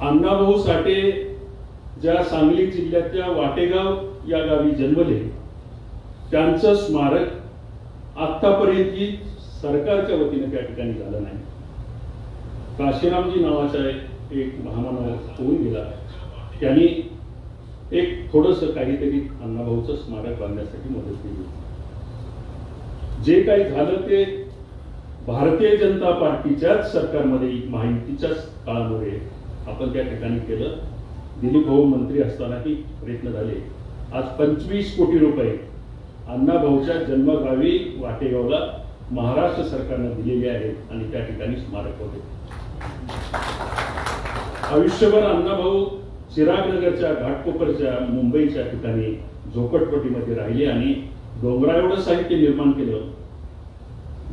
अण्णाभाऊ साठे ज्या सांगली जिल्ह्यातल्या वाटेगाव या गावी जन्मले त्यांचं स्मारक आतापर्यंत सरकारच्या वतीने त्या ठिकाणी झालं नाही. काशीरामजी नावाचा एक महामानव होऊन गेला. त्यांनी एक थोडस काहीतरी अण्णाभाऊचं स्मारक बांधण्यासाठी मदत केली. जे काही झालं ते भारतीय जनता पार्टीच्याच सरकारमध्ये महायुतीच्याच काळामध्ये आपण त्या ठिकाणी केलं. दिलीप भाऊ मंत्री असतानाही प्रयत्न झाले. आज पंचवीस कोटी रुपये अण्णाभाऊच्या जन्मगावी वाटेगावला महाराष्ट्र सरकारनं दिलेले आहेत आणि त्या ठिकाणी स्मारक होते. आयुष्यभर अण्णाभाऊ चिरागनगरच्या घाटकोपरच्या मुंबईच्या ठिकाणी झोपटपट्टीमध्ये राहिले आणि डोंगरा एवढं साहित्य निर्माण केलं.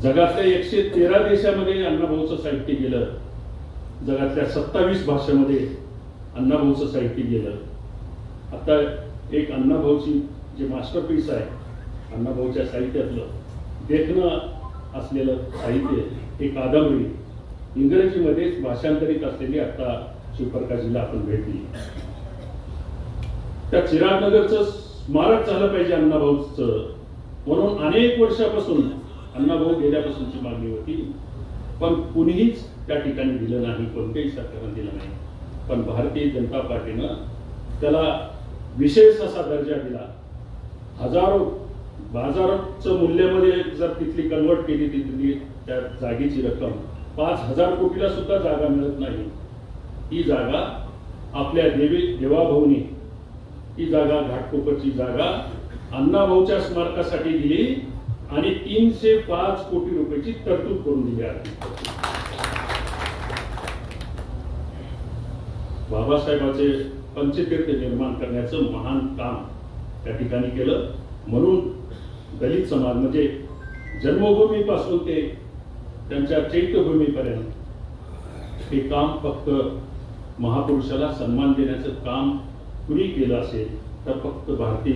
जगातल्या एकशे तेरा देशामध्ये अण्णाभाऊचं साहित्य गेलं. जगातल्या सत्तावीस भाषेमध्ये अण्णाभाऊचं साहित्य गेलं. आता एक अण्णाभाऊची जे मास्टरपीस आहे अण्णाभाऊच्या साहित्यातलं देखणं असलेलं साहित्य हे कादंबरी इंग्रजीमध्येच भाषांतरित असलेली आता शिवप्रकाशजीला आपण भेट दिली. त्या चिरागनगरचं स्मारक झालं पाहिजे अण्णाभाऊचं म्हणून अनेक वर्षापासून अण्णाभाऊ गेल्यापासूनची मागणी होती. पण कुणीहीच त्या ठिकाणी दिलं नाही कोणत्याही सरकारनं दिलं नाही. पण भारतीय जनता पार्टीनं त्याला विशेष असा दर्जा दिला. हजारो बाजाराचं मूल्यामध्ये जर तिथली कन्वर्ट केली तिथली त्या जागेची रक्कम पाच हजार कोटीला सुद्धा जागा मिळत नाही. ही जागा आपल्या देवी देवाभाऊनी ही जागा घाटकोपरची जागा अण्णाभाऊच्या स्मारकासाठी दिली. आणि तीनशे पाच कोटी रुपयाची तरतूद करून दिली आहे. बाबासाहेबांचे पंचतीर्थ निर्माण करण्याचं महान काम त्या ठिकाणी केलं. म्हणून दलित समाज म्हणजे जन्मभूमीपासून ते त्यांच्या चैत्यभूमीपर्यंत हे काम फक्त महापुरुषाला सन्मान देण्याचं काम कुणी केलं असेल तर फक्त भारतीय